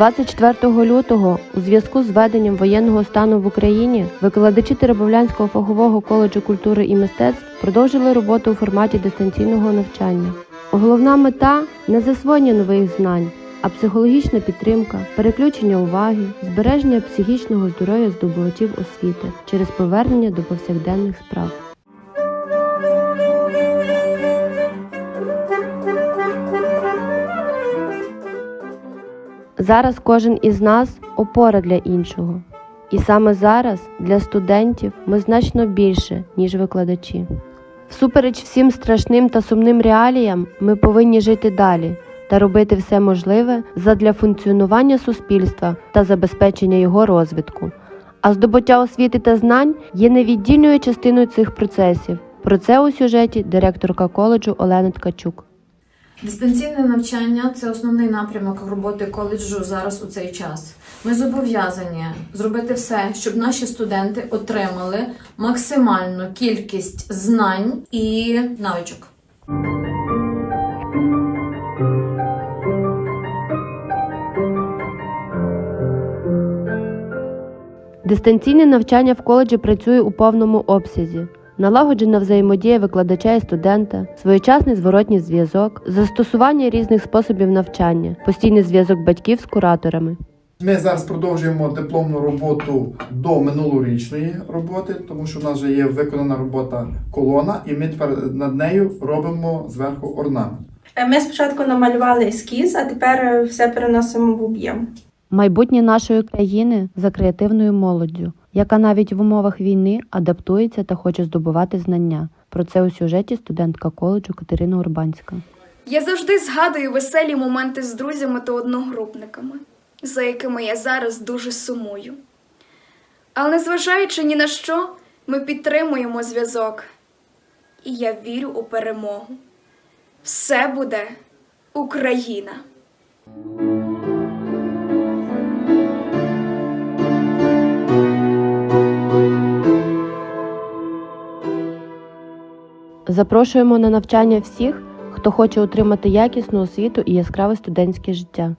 24 лютого у зв'язку з введенням воєнного стану в Україні викладачі Теребовлянського фахового коледжу культури і мистецтв продовжили роботу у форматі дистанційного навчання. Головна мета не засвоєння нових знань, а психологічна підтримка, переключення уваги, збереження психічного здоров'я здобувачів освіти через повернення до повсякденних справ. Зараз кожен із нас опора для іншого. І саме зараз для студентів ми значно більше, ніж викладачі. Всупереч всім страшним та сумним реаліям, ми повинні жити далі та робити все можливе задля функціонування суспільства та забезпечення його розвитку. А здобуття освіти та знань є невіддільною частиною цих процесів. Про це у сюжеті директорка коледжу Олена Ткачук. Дистанційне навчання це основний напрямок роботи коледжу зараз у цей час. Ми зобов'язані зробити все, щоб наші студенти отримали максимальну кількість знань і навичок. Дистанційне навчання в коледжі працює у повному обсязі. Налагоджена взаємодія викладача і студента, своєчасний зворотній зв'язок, застосування різних способів навчання, постійний зв'язок батьків з кураторами. Ми зараз продовжуємо дипломну роботу до минулорічної роботи, тому що в нас вже є виконана робота колона, і ми тепер над нею робимо зверху орнамент. Е, Ми спочатку намалювали ескіз, а тепер е, все переносимо в об'єм. Майбутнє нашої країни за креативною молоддю, яка навіть в умовах війни адаптується та хоче здобувати знання. Про це у сюжеті студентка коледжу Катерина Урбанська. Я завжди згадую веселі моменти з друзями та одногрупниками, за якими я зараз дуже сумую. Але незважаючи ні на що, ми підтримуємо зв'язок. І я вірю у перемогу. Все буде Україна! Запрошуємо на навчання всіх, хто хоче отримати якісну освіту і яскраве студентське життя.